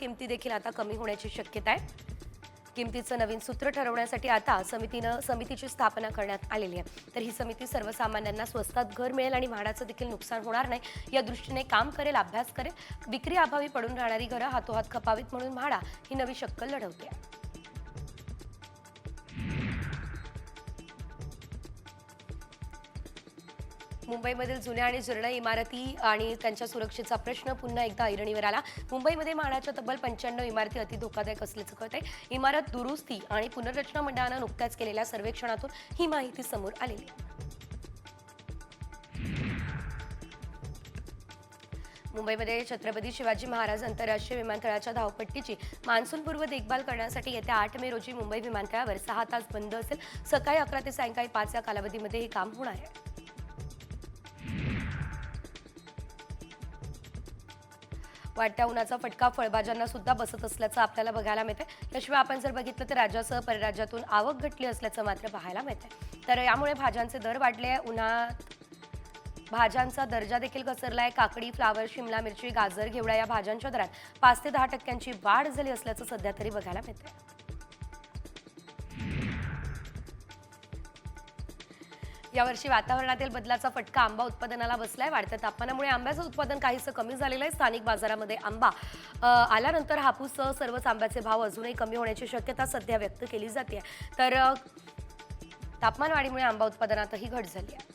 किमती देखील आता कमी होण्याची शक्यता आहे. किमतीचं नवीन सूत्र ठरवण्यासाठी आता समितीनं समितीची स्थापना करण्यात आलेली आहे. तर ही समिती सर्वसामान्यांना स्वस्तात घर मिळेल आणि म्हाडाचं देखील नुकसान होणार नाही या दृष्टीने काम करेल अभ्यास करेल. विक्री अभावी पडून राहणारी घरं हातोहात खपावीत म्हणून म्हाडा ही नवी शक्कल लढवते मुंबईमधील जुन्या आणि जीर्ण इमारती आणि त्यांच्या सुरक्षेचा प्रश्न पुन्हा एकदा ऐरणीवर आला. मुंबईमध्ये म्हाडाच्या तब्बल पंच्याण्णव इमारती अति धोकादायक असल्याचं कळत आहे इमारत दुरुस्ती आणि पुनर्रचना मंडळानं नुकत्याच केलेल्या सर्वेक्षणातून ही माहिती समोर आलेली मुंबईमध्ये छत्रपती शिवाजी महाराज आंतरराष्ट्रीय विमानतळाच्या धावपट्टीची मान्सूनपूर्व देखभाल करण्यासाठी येत्या आठ मे रोजी मुंबई विमानतळावर सहा तास बंद असेल. सकाळी अकरा ते सायंकाळी पाच या कालावधीमध्ये हे काम होणार आहे. वाढत्या उन्हाचा फटका फळभाज्यांना सुद्धा बसत असल्याचं आपल्याला बघायला मिळतंय. त्याशिवाय आपण जर बघितलं तर राज्यासह परराज्यातून आवक घटली असल्याचं मात्र पाहायला मिळतंय. तर यामुळे भाज्यांचे दर वाढले. आहे उन्हात भाज्यांचा दर्जा देखील घसरला आहे काकडी फ्लावर शिमला मिरची गाजर घेवडा या भाज्यांच्या दरात पाच ते दहा टक्क्यांची वाढ झाली असल्याचं सध्या तरी बघायला मिळतंय. यावर्षी वातावरणातील बदलाचा फटका आंबा उत्पादनाला बसलाय वाढत्या तापमानामुळे आंब्याचं उत्पादन काहीसं कमी झालेलं आहे. स्थानिक बाजारामध्ये आंबा आल्यानंतर हापूससह सर्वच आंब्याचे भाव अजूनही कमी होण्याची शक्यता सध्या व्यक्त केली जाते. तर तापमानवाढीमुळे तापमान वाढीमुळे आंबा उत्पादनातही घट झाली आहे.